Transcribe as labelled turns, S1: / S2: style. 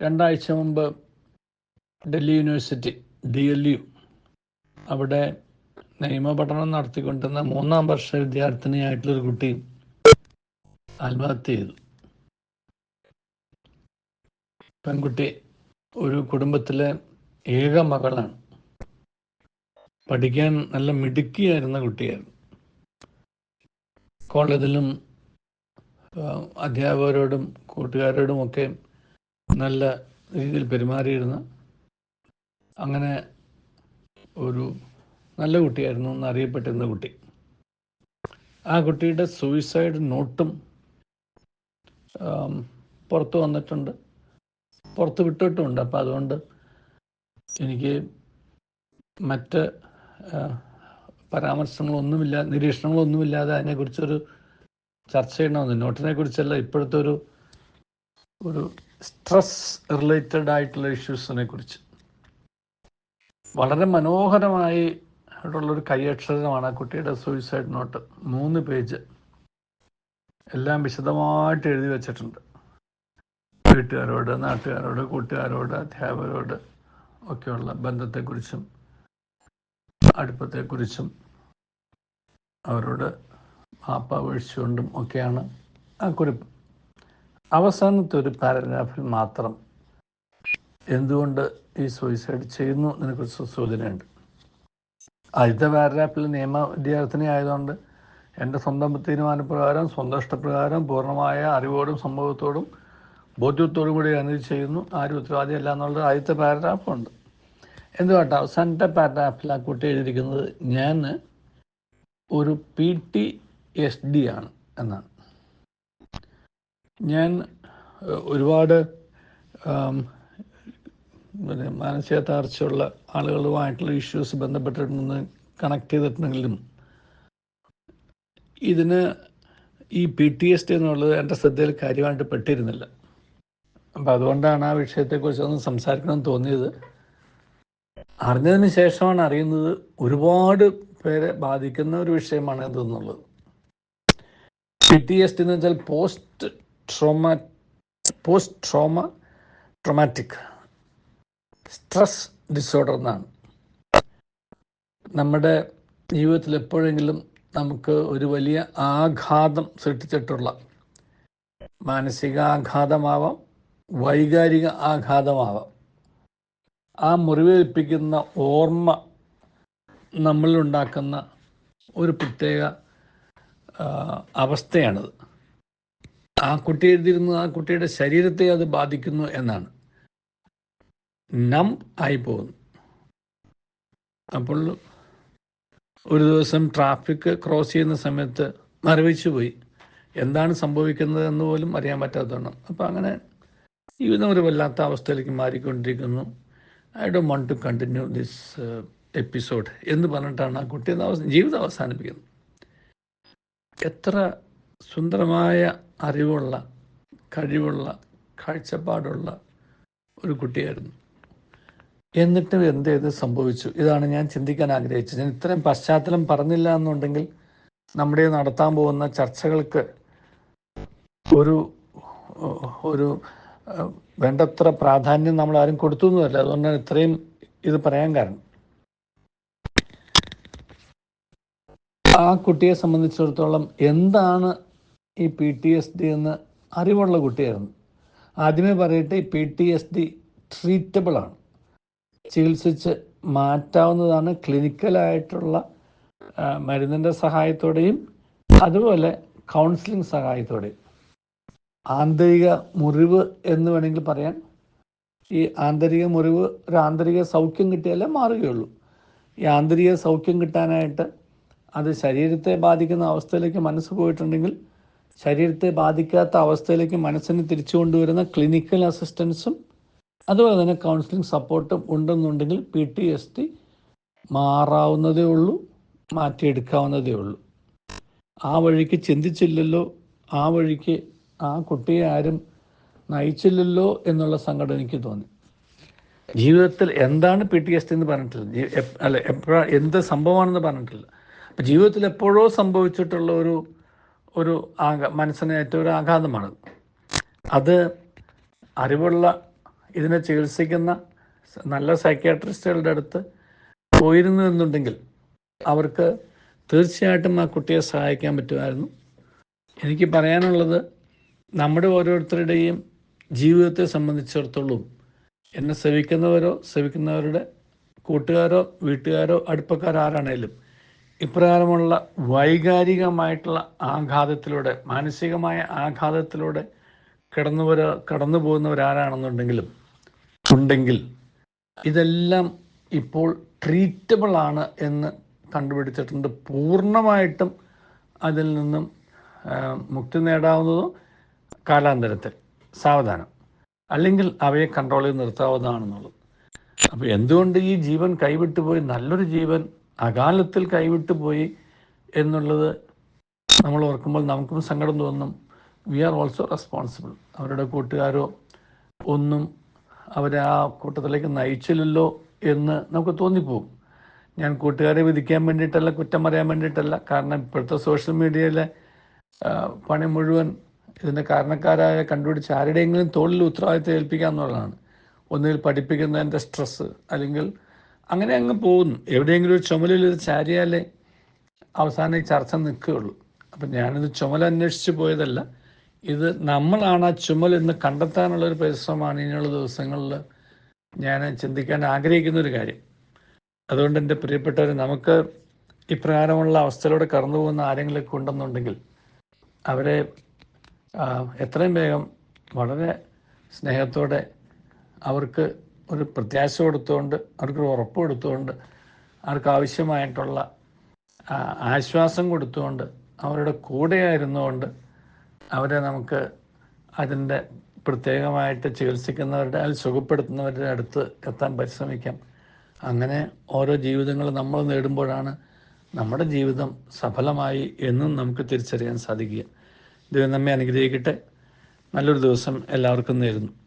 S1: രണ്ടാഴ്ച മുമ്പ് Delhi university D L U അവിടെ നിയമപഠനം നടത്തിക്കൊണ്ടിരുന്ന മൂന്നാം വർഷ വിദ്യാർത്ഥിനിയായിട്ടുള്ളൊരു കുട്ടി ആത്മഹത്യ ചെയ്തു. പെൺകുട്ടി ഒരു കുടുംബത്തിലെ ഏക മകളാണ്. പഠിക്കാൻ നല്ല മിടുക്കിയായിരുന്ന കുട്ടിയായിരുന്നു. കോളേജിലും അധ്യാപകരോടും കൂട്ടുകാരോടും ഒക്കെ നല്ല രീതിയിൽ പെരുമാറിയിരുന്ന അങ്ങനെ ഒരു നല്ല കുട്ടിയായിരുന്നു എന്നറിയപ്പെട്ടിരുന്ന കുട്ടി. ആ കുട്ടിയുടെ സൂയിസൈഡ് നോട്ടും പുറത്തു വന്നിട്ടുണ്ട്. പുറത്ത് വിട്ടിട്ടുമുണ്ട്. അപ്പം അതുകൊണ്ട് എനിക്ക് മറ്റ് പരാമർശങ്ങളൊന്നുമില്ല നിരീക്ഷണങ്ങളൊന്നുമില്ലാതെ അതിനെക്കുറിച്ചൊരു ചർച്ച ചെയ്യണമെന്ന് നോട്ടിനെ കുറിച്ചല്ല ഇപ്പോഴത്തെ ഒരു ഒരു സ്ട്രെസ് റിലേറ്റഡ് ആയിട്ടുള്ള ഇഷ്യൂസിനെ കുറിച്ച്. വളരെ മനോഹരമായി ആയിട്ടുള്ളൊരു കൈയക്ഷരമാണ് കുട്ടിയുടെ സൂയിസൈഡ് നോട്ട് മൂന്ന് പേജ് എല്ലാം വിശദമായിട്ട് എഴുതി വച്ചിട്ടുണ്ട്. വീട്ടുകാരോട് നാട്ടുകാരോട് കൂട്ടുകാരോട് അധ്യാപകരോട് ഒക്കെയുള്ള ബന്ധത്തെക്കുറിച്ചും അടുപ്പത്തെക്കുറിച്ചും അവരോട് മാപ്പപേക്ഷിച്ചുകൊണ്ടും ഒക്കെയാണ് ആ കുറിപ്പ്. അവസാനത്തെ ഒരു പാരഗ്രാഫിൽ മാത്രം എന്തുകൊണ്ട് ഈ സൂയിസൈഡ് ചെയ്യുന്നു എന്നതിനെക്കുറിച്ച് സൂചനയുണ്ട് ആദ്യത്തെ പാരഗ്രാഫിൽ നിയമ വിദ്യാർത്ഥിനി ആയതുകൊണ്ട് എന്റെ സ്വന്തം തീരുമാനപ്രകാരം സ്വന്തം ഇഷ്ടപ്രകാരം പൂർണമായ അറിവോടും സംഭവത്തോടും ബോധ്യത്തോടും കൂടി അനുമതി ചെയ്യുന്നു. ആരും ഉത്തരവാദിയല്ല എന്നുള്ളത് ആദ്യത്തെ പാരഗ്രാഫുണ്ട്. എന്തുകൊട്ടെ അവസാനത്തെ പാരഗ്രാഫിൽ ആ കുട്ടി എഴുതിയിരിക്കുന്നത് ഞാൻ ഒരു പി ടി എസ് ഡി ആണ് എന്നാണ്. ഞാൻ ഒരുപാട് മാനസിക താർച്ചയുള്ള ആളുകളുമായിട്ടുള്ള ഇഷ്യൂസ് ബന്ധപ്പെട്ടിട്ടുണ്ടെന്ന് കണക്ട് ചെയ്തിട്ടുണ്ടെങ്കിലും ഇതിന് ഈ പി ടി എസ് ടി എന്നുള്ളത് എന്റെ ശ്രദ്ധയിൽ കാര്യമായിട്ട് പെട്ടിരുന്നില്ല. അപ്പം അതുകൊണ്ടാണ് ആ വിഷയത്തെക്കുറിച്ച് ഒന്ന് സംസാരിക്കണം തോന്നിയത്. അറിഞ്ഞതിന് ശേഷമാണ് അറിയുന്നത് ഒരുപാട് പേരെ ബാധിക്കുന്ന ഒരു വിഷയമാണ് ഇതെന്നുള്ളത്. പി ടി എസ് ടി എന്ന് വെച്ചാൽ post trauma post trauma traumatic stress disorder എന്നാണ്. നമ്മുടെ ജീവിതത്തിൽ എപ്പോഴെങ്കിലും നമുക്ക് ഒരു വലിയ ആഘാതം സൃഷ്ടിച്ചിട്ടുള്ള മാനസിക മാനസികാഘാതമാവാം വൈകാരിക ആഘാതമാവാം. ആ മുറിവേൽപ്പിക്കുന്ന ഓർമ്മ നമ്മളിലുണ്ടാക്കുന്ന ഒരു പ്രത്യേക അവസ്ഥയാണത്. ആ കുട്ടി എഴുതിയിരുന്നത് ആ കുട്ടിയുടെ ശരീരത്തെ അത് ബാധിക്കുന്നു എന്നാണ്. നം ആയി പോകുന്നു. അപ്പോൾ ഒരു ദിവസം ട്രാഫിക് ക്രോസ് ചെയ്യുന്ന സമയത്ത് മരവിച്ചു പോയി. എന്താണ് സംഭവിക്കുന്നത് എന്ന് പോലും അറിയാൻ പറ്റാത്തതാണ്. അപ്പോൾ അങ്ങനെ ജീവിതം ഒരു വല്ലാത്ത അവസ്ഥയിലേക്ക് മാറിക്കൊണ്ടിരിക്കുന്നു. I do won't to continue this episode എന്ന് പറഞ്ഞിട്ടാണ് ആ കുട്ടി ജീവിതം അവസാനിപ്പിക്കുന്നത്. എത്ര സുന്ദരമായ അറിവുള്ള കഴിവുള്ള കാഴ്ചപ്പാടുള്ള ഒരു കുട്ടിയായിരുന്നു. എന്നിട്ടും എന്ത് ഇത് സംഭവിച്ചു? ഇതാണ് ഞാൻ ചിന്തിക്കാൻ ആഗ്രഹിച്ചത്. ഞാൻ ഇത്രയും പശ്ചാത്തലം പറഞ്ഞില്ല എന്നുണ്ടെങ്കിൽ നമ്മുടെ നടത്താൻ പോകുന്ന ചർച്ചകൾക്ക് ഒരു ഒരു വേണ്ടത്ര പ്രാധാന്യം നമ്മൾ ആരും കൊടുത്തു എന്നല്ല അതുകൊണ്ടാണ് ഇത്രയും ഇത് പറയാൻ കാരണം. ആ കുട്ടിയെ സംബന്ധിച്ചിടത്തോളം എന്താണ് ഈ പി ടി എസ് ഡി എന്ന് അറിവുള്ള കുട്ടിയായിരുന്നു. ആദ്യമേ പറയട്ടെ P T S D treatable ആണ്. ചികിത്സിച്ച് മാറ്റാവുന്നതാണ് ക്ലിനിക്കലായിട്ടുള്ള മരുന്നിന്റെ സഹായത്തോടെയും അതുപോലെ കൗൺസിലിംഗ് സഹായത്തോടെയും. ആന്തരിക മുറിവ് എന്ന് വേണമെങ്കിൽ പറയാൻ ഈ ആന്തരിക മുറിവ് ഒരു ആന്തരിക സൗഖ്യം കിട്ടിയാലേ മാറുകയുള്ളൂ. ഈ ആന്തരിക സൗഖ്യം കിട്ടാനായിട്ട് അത് ശരീരത്തെ ബാധിക്കുന്ന അവസ്ഥയിലേക്ക് മനസ്സ് പോയിട്ടുണ്ടെങ്കിൽ ശരീരത്തെ ബാധിക്കാത്ത അവസ്ഥയിലേക്ക് മനസ്സിനെ തിരിച്ചു കൊണ്ടുവരുന്ന ക്ലിനിക്കൽ അസിസ്റ്റൻസും അതുപോലെ തന്നെ കൗൺസിലിംഗ് സപ്പോർട്ടും ഉണ്ടെന്നുണ്ടെങ്കിൽ പി ടി എസ് ടി മാറാവുന്നതേ ഉള്ളൂ മാറ്റിയെടുക്കാവുന്നതേ ഉള്ളൂ. ആ വഴിക്ക് ചിന്തിച്ചില്ലല്ലോ ആ വഴിക്ക് ആ കുട്ടിയെ ആരും നയിച്ചില്ലല്ലോ എന്നുള്ള സങ്കടം എനിക്ക് തോന്നി. ജീവിതത്തിൽ എന്താണ് പി ടി എസ് ടി എന്ന് പറഞ്ഞിട്ടില്ല. അല്ല എപ്പോഴാണ് എന്ത് സംഭവമാണെന്ന് പറഞ്ഞിട്ടില്ല. അപ്പം ജീവിതത്തിൽ എപ്പോഴോ സംഭവിച്ചിട്ടുള്ള ഒരു ഒരു ആഘ മനസ്സിന് ഏറ്റവും ഒരു ആഘാതമാണ്. അത് അറിവുള്ള ഇതിനെ ചികിത്സിക്കുന്ന നല്ല സൈക്യാട്രിസ്റ്റുകളുടെ അടുത്ത് പോയിരുന്നു എന്നുണ്ടെങ്കിൽ അവർക്ക് തീർച്ചയായിട്ടും ആ കുട്ടിയെ സഹായിക്കാൻ പറ്റുമായിരുന്നു. എനിക്ക് പറയാനുള്ളത് നമ്മുടെ ഓരോരുത്തരുടെയും ജീവിതത്തെ സംബന്ധിച്ചിടത്തോളം എന്നെ സേവിക്കുന്നവരോ സേവിക്കുന്നവരുടെ കൂട്ടുകാരോ വീട്ടുകാരോ അടുപ്പക്കാരോ ആരാണേലും ഇപ്രകാരമുള്ള വൈകാരികമായിട്ടുള്ള ആഘാതത്തിലൂടെ മാനസികമായ ആഘാതത്തിലൂടെ കടന്നുവര കടന്നു പോകുന്നവരാരാണെന്നുണ്ടെങ്കിലും ഉണ്ടെങ്കിൽ ഇതെല്ലാം ഇപ്പോൾ ട്രീറ്റബിൾ ആണ് എന്ന് കണ്ടുപിടിച്ചിട്ടുണ്ട്. പൂർണമായിട്ടും അതിൽ നിന്നും മുക്തി നേടാവുന്നതും കാലാന്തരത്തിൽ സാവധാനം. അല്ലെങ്കിൽ അവയെ കൺട്രോൾ ചെയ്ത് നിർത്താവുന്നതാണെന്നുള്ളത്. അപ്പോൾ എന്തുകൊണ്ട് ഈ ജീവൻ കൈവിട്ടുപോയി? നല്ലൊരു ജീവൻ അകാലത്തിൽ കൈവിട്ടു പോയി എന്നുള്ളത് നമ്മൾ ഓർക്കുമ്പോൾ നമുക്കും സങ്കടം തോന്നും. വി ആർ ഓൾസോ റെസ്പോൺസിബിൾ അവരുടെ കൂട്ടുകാരോ ഒന്നും അവരെ ആ കൂട്ടത്തിലേക്ക് നയിച്ചില്ലല്ലോ എന്ന് നമുക്ക് തോന്നിപ്പോവും. ഞാൻ കൂട്ടുകാരെ വിധിക്കാൻ വേണ്ടിയിട്ടല്ല കുറ്റം പറയാൻ വേണ്ടിയിട്ടല്ല. കാരണം ഇപ്പോഴത്തെ സോഷ്യൽ മീഡിയയിലെ പണി മുഴുവൻ ഇതിന്റെ കാരണക്കാരായ കണ്ടുപിടിച്ച് ആരുടെയെങ്കിലും തോളിൽ ഉത്തരവാദിത്തം ഏൽപ്പിക്കുക എന്നുള്ളതാണ്. ഒന്നുകിൽ പഠിപ്പിക്കുന്നതിന്റെ സ്ട്രെസ്സ് അല്ലെങ്കിൽ അങ്ങനെ അങ്ങ് പോകുന്നു. എവിടെയെങ്കിലും ഒരു ചുമലിൽ ഇത് ചാരിയാലേ അവസാനം ഈ ചർച്ച നിൽക്കുകയുള്ളൂ. അപ്പം ഞാനിത് ചുമൽ അന്വേഷിച്ച് പോയതല്ല. ഇത് നമ്മളാണ് ആ ചുമൽ എന്ന് കണ്ടെത്താനുള്ള ഒരു പരിശ്രമമാണ് ഇനിയുള്ള ദിവസങ്ങളിൽ ഞാൻ ചിന്തിക്കാൻ ആഗ്രഹിക്കുന്ന ഒരു കാര്യം. അതുകൊണ്ട് എന്റെ പ്രിയപ്പെട്ടവർ നമുക്ക് ഇപ്രകാരമുള്ള അവസ്ഥയിലൂടെ കടന്നു പോകുന്ന ആരെങ്കിലൊക്കെ ഉണ്ടെന്നുണ്ടെങ്കിൽ അവരെ എത്രയും വേഗം വളരെ സ്നേഹത്തോടെ അവർക്ക് ഒരു പ്രത്യാശ കൊടുത്തുകൊണ്ട് അവർക്ക് ഉറപ്പ് കൊടുത്തുകൊണ്ട് അവർക്ക് ആവശ്യമായിട്ടുള്ള ആശ്വാസം കൊടുത്തുകൊണ്ട് അവരുടെ കൂടെയായിരുന്നുകൊണ്ട് അവരെ നമുക്ക് അതിന്റെ പ്രത്യേകമായിട്ട് ചികിത്സിക്കുന്നവരുടെ അതിൽ സുഖപ്പെടുത്തുന്നവരുടെ അടുത്ത് എത്താൻ പരിശ്രമിക്കാം. അങ്ങനെ ഓരോ ജീവിതങ്ങൾ നമ്മൾ നേടുമ്പോഴാണ് നമ്മുടെ ജീവിതം സഫലമായി എന്നും നമുക്ക് തിരിച്ചറിയാൻ സാധിക്കുക. ദൈവം നമ്മെ അനുഗ്രഹിക്കട്ടെ. നല്ലൊരു ദിവസം എല്ലാവർക്കും നേരുന്നു.